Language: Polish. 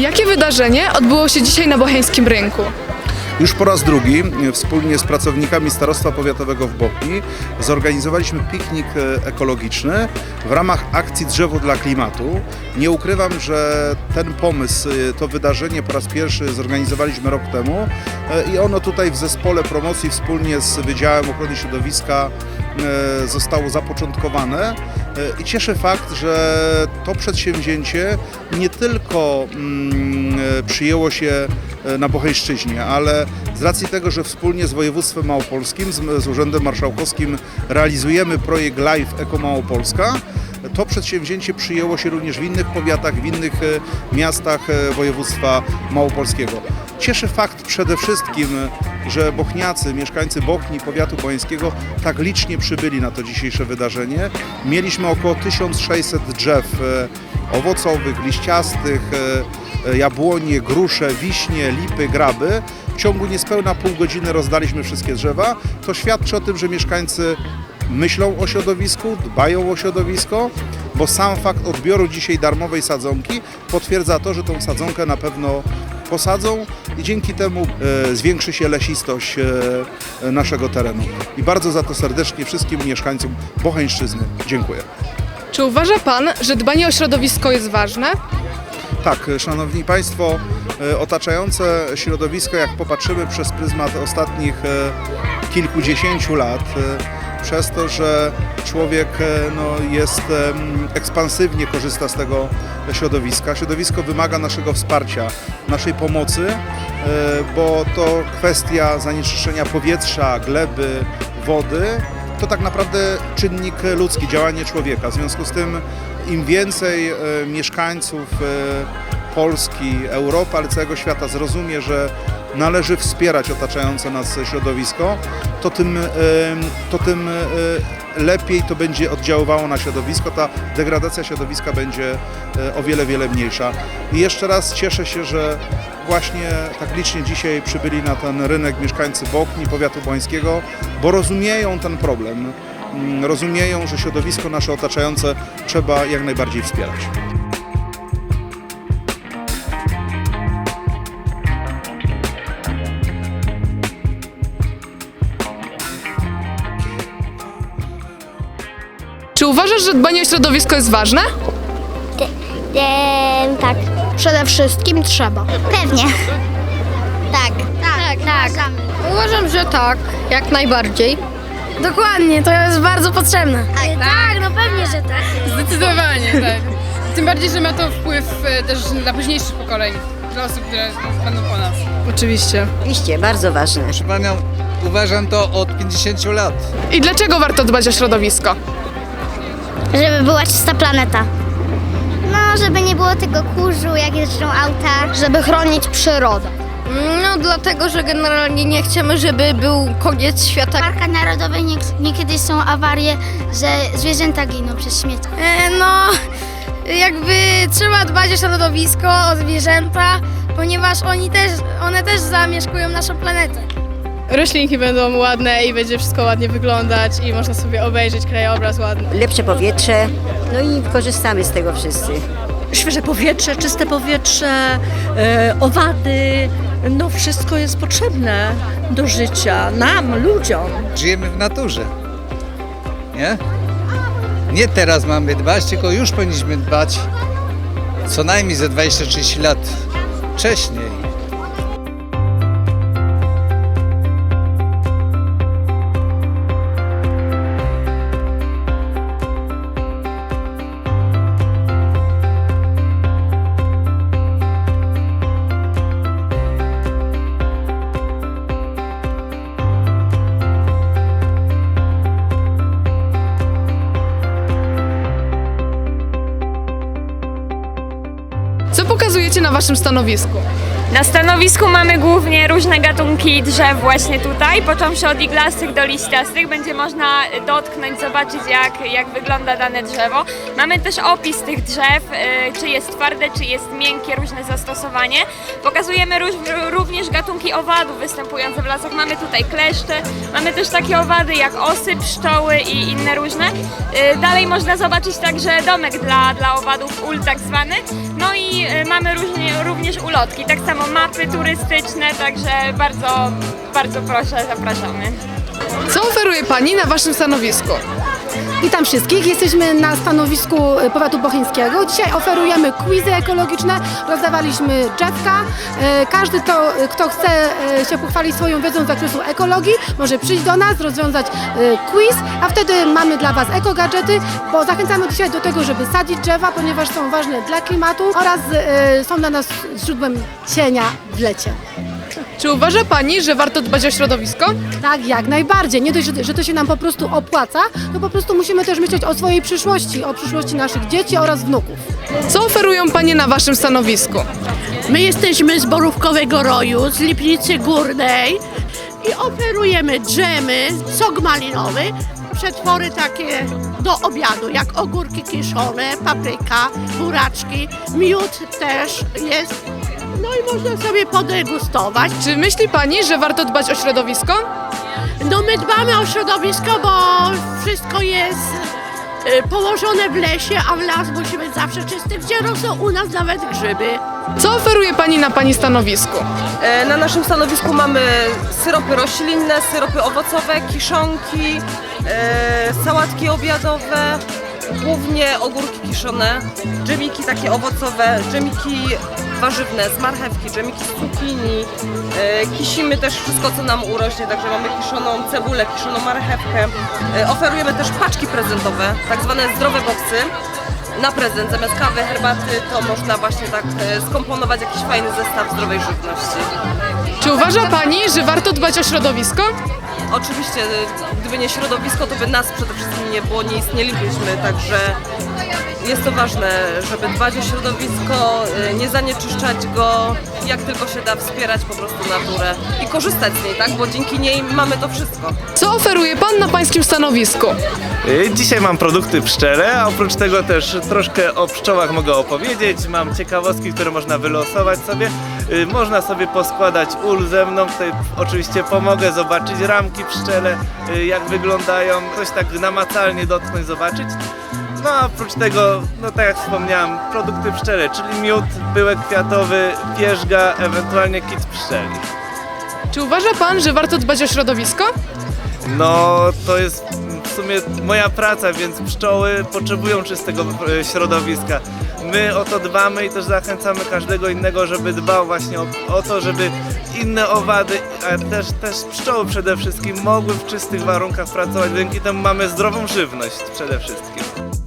Jakie wydarzenie odbyło się dzisiaj na Bocheńskim Rynku? Już po raz drugi e, wspólnie z pracownikami Starostwa Powiatowego w Bochni zorganizowaliśmy piknik e, ekologiczny w ramach akcji Drzewo dla Klimatu. Nie ukrywam, że ten pomysł, e, to wydarzenie po raz pierwszy zorganizowaliśmy rok temu i ono tutaj w zespole promocji wspólnie z Wydziałem Ochrony Środowiska zostało zapoczątkowane E, i cieszy fakt, że to przedsięwzięcie nie tylko mm, e, przyjęło się e, na Bocheńszczyźnie, ale z racji tego, że wspólnie z województwem małopolskim, z, Urzędem Marszałkowskim realizujemy projekt Live Eko Małopolska, to przedsięwzięcie przyjęło się również w innych powiatach, w innych e, miastach e, województwa małopolskiego. Cieszy fakt przede wszystkim, że bochniacy, mieszkańcy Bochni, powiatu bocheńskiego tak licznie przybyli na to dzisiejsze wydarzenie. Mieliśmy około 1600 drzew e, owocowych, liściastych, e, e, jabłonie, grusze, wiśnie, lipy, graby. W ciągu niespełna pół godziny rozdaliśmy wszystkie drzewa. To świadczy o tym, że mieszkańcy myślą o środowisku, dbają o środowisko, bo sam fakt odbioru dzisiaj darmowej sadzonki potwierdza to, że tą sadzonkę na pewno posadzą i dzięki temu e, zwiększy się lesistość e, naszego terenu. I bardzo za to serdecznie wszystkim mieszkańcom Bocheńszczyzny dziękuję. Czy uważa Pan, że dbanie o środowisko jest ważne? Tak, Szanowni Państwo, e, otaczające środowisko, jak popatrzymy przez pryzmat ostatnich kilkudziesięciu lat, przez to, że człowiek e, no, jest ekspansywnie korzysta z tego środowiska. Środowisko wymaga naszego wsparcia, naszej pomocy, e, bo to kwestia zanieczyszczenia powietrza, gleby, wody, to tak naprawdę czynnik ludzki, działanie człowieka. W związku z tym im więcej e, mieszkańców Polski, Europy, ale całego świata zrozumie, że należy wspierać otaczające nas środowisko, to tym, to tym e, lepiej to będzie oddziaływało na środowisko, ta degradacja środowiska będzie e, o wiele, wiele mniejsza. I jeszcze raz cieszę się, że właśnie tak licznie dzisiaj przybyli na ten rynek mieszkańcy Bochni, powiatu bońskiego, bo rozumieją ten problem, mm, rozumieją, że środowisko nasze otaczające trzeba jak najbardziej wspierać. Czy uważasz, że dbanie o środowisko jest ważne? Eee, tak. Przede wszystkim trzeba. Pewnie. Tak. Tak, tak. tak. Uważam, że tak, jak najbardziej. Dokładnie, to jest bardzo potrzebne. Tak, no pewnie, że tak. Zdecydowanie, tak. Tym bardziej, że ma to wpływ e, też dla późniejszych pokoleń, dla osób, które będą po nas. Oczywiście. Oczywiście, bardzo ważne. Proszę Panią, uważam to od 50 lat. I dlaczego warto dbać o środowisko? Żeby była czysta planeta. No, żeby nie było tego kurzu, jak jeżdżą auta. Żeby chronić przyrodę. No dlatego, że generalnie nie chcemy, żeby był koniec świata. W parkach narodowych nie, niekiedy są awarie, że zwierzęta giną przez śmieci. E, no, jakby trzeba dbać o środowisko, o zwierzęta, ponieważ oni też, one też zamieszkują naszą planetę. Roślinki będą ładne i będzie wszystko ładnie wyglądać i można sobie obejrzeć krajobraz ładny. Lepsze powietrze, no i korzystamy z tego wszyscy. świeże powietrze, czyste powietrze, e, owady, no wszystko jest potrzebne do życia, nam, ludziom. Żyjemy w naturze. Nie? Nie teraz mamy dbać, tylko już powinniśmy dbać co najmniej ze 20-30 lat wcześniej. Co pokazujecie na waszym stanowisku? Na stanowisku mamy głównie różne gatunki drzew właśnie tutaj, począwszy od iglastych do liściastych. Będzie można dotknąć, zobaczyć jak, jak wygląda dane drzewo. Mamy też opis tych drzew, y, czy jest twarde, czy jest miękkie, różne zastosowanie. Pokazujemy również gatunki owadów występujące w lasach. Mamy tutaj kleszcze, mamy też takie owady jak osy, pszczoły i inne różne. Y, Dalej można zobaczyć także domek dla, dla owadów, ul tak zwany. No i mamy różnie, również ulotki, tak samo mapy turystyczne, także bardzo, bardzo proszę, zapraszamy. Co oferuje Pani na Waszym stanowisku? Witam wszystkich. Jesteśmy na stanowisku e, powiatu bocheńskiego. Dzisiaj oferujemy quizy ekologiczne. Rozdawaliśmy drzewka. E, Każdy, to, kto chce się pochwalić swoją wiedzą z zakresu ekologii, może przyjść do nas, rozwiązać quiz, a wtedy mamy dla Was ekogadżety, bo zachęcamy dzisiaj do tego, żeby sadzić drzewa, ponieważ są ważne dla klimatu oraz są dla nas źródłem cienia w lecie. Czy uważa Pani, że warto dbać o środowisko? Tak, jak najbardziej. Nie dość, że- że to się nam po prostu opłaca, to po prostu musimy też myśleć o swojej przyszłości, o przyszłości naszych dzieci oraz wnuków. Co oferują Panie na Waszym stanowisku? My jesteśmy z Borówkowego Roju, z Lipnicy Górnej i oferujemy dżemy, sok malinowy, przetwory takie do obiadu, jak ogórki kiszone, papryka, buraczki, miód też jest. No i można sobie podegustować. Czy myśli Pani, że warto dbać o środowisko? No my dbamy o środowisko, bo wszystko jest y, położone w lesie, a w las musimy zawsze czysty, gdzie rosną u nas nawet grzyby. Co oferuje Pani na Pani stanowisku? E, Na naszym stanowisku mamy syropy roślinne, syropy owocowe, kiszonki, e, sałatki obiadowe, głównie ogórki kiszone, dżemiki takie owocowe, dżemiki warzywne z marchewki, dżemiki z cukinii, e, kisimy też wszystko co nam urośnie, także mamy kiszoną cebulę, kiszoną marchewkę. E, Oferujemy też paczki prezentowe, tak zwane zdrowe boksy na prezent. Zamiast kawy, herbaty to można właśnie tak e, skomponować jakiś fajny zestaw zdrowej żywności. Czy uważa Pani, że warto dbać o środowisko? Oczywiście, gdyby nie środowisko, to by nas przede wszystkim nie było, nie istnielibyśmy, także jest to ważne, żeby dbać o środowisko, e, nie zanieczyszczać go, jak tylko się da wspierać po prostu naturę i korzystać z niej, tak? Bo dzięki niej mamy to wszystko. Co oferuje Pan na Pańskim stanowisku? Y, Dzisiaj mam produkty pszczele, a oprócz tego też troszkę o pszczołach mogę opowiedzieć. Mam ciekawostki, które można wylosować sobie. Y, Można sobie poskładać ul ze mną. Tutaj oczywiście pomogę zobaczyć ramki pszczele, y, jak wyglądają. Coś tak namacalnie dotknąć, zobaczyć. No a oprócz tego, no tak jak wspomniałem, produkty pszczele, czyli miód, pyłek kwiatowy, pierzga, ewentualnie kit pszczeli. Czy uważa Pan, że warto dbać o środowisko? No, to jest w sumie moja praca, więc pszczoły potrzebują czystego e, środowiska. My o to dbamy i też zachęcamy każdego innego, żeby dbał właśnie o, o to, żeby inne owady, a też, też pszczoły przede wszystkim mogły w czystych warunkach pracować. Dzięki temu mamy zdrową żywność przede wszystkim.